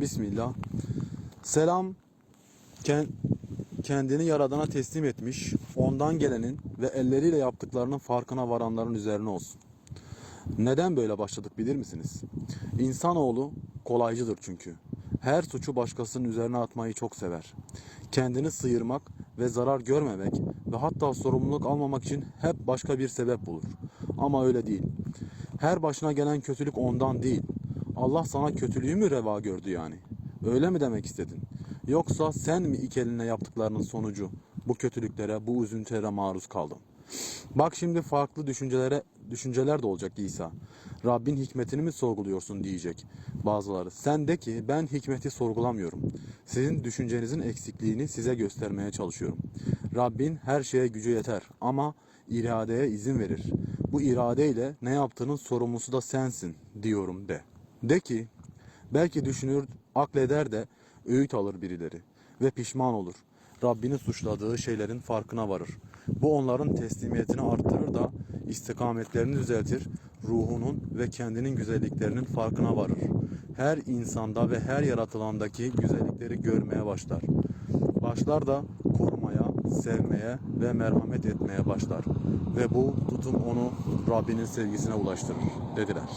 Bismillah. Selam ken- kendini yaradana teslim etmiş, ondan gelenin ve elleriyle yaptıklarının farkına varanların üzerine olsun. Neden böyle başladık bilir misiniz? İnsanoğlu kolaycıdır çünkü. Her suçu başkasının üzerine atmayı çok sever. Kendini sıyırmak ve zarar görmemek ve hatta sorumluluk almamak için hep başka bir sebep bulur. Ama öyle değil. Her başına gelen kötülük ondan değil. Allah sana kötülüğü mü reva gördü yani? Öyle mi demek istedin? Yoksa sen mi iki eline yaptıklarının sonucu bu kötülüklere, bu üzüntülere maruz kaldın? Bak şimdi farklı düşüncelere düşünceler de olacak İsa. Rabbin hikmetini mi sorguluyorsun diyecek bazıları. Sen de ki ben hikmeti sorgulamıyorum. Sizin düşüncenizin eksikliğini size göstermeye çalışıyorum. Rabbin her şeye gücü yeter ama iradeye izin verir. Bu iradeyle ne yaptığının sorumlusu da sensin diyorum de. De ki belki düşünür, akleder de öğüt alır birileri ve pişman olur. Rabbini suçladığı şeylerin farkına varır. Bu onların teslimiyetini arttırır da istikametlerini düzeltir, ruhunun ve kendinin güzelliklerinin farkına varır. Her insanda ve her yaratılandaki güzellikleri görmeye başlar. Başlar da korumaya, sevmeye ve merhamet etmeye başlar. Ve bu tutum onu Rabbinin sevgisine ulaştırır dediler.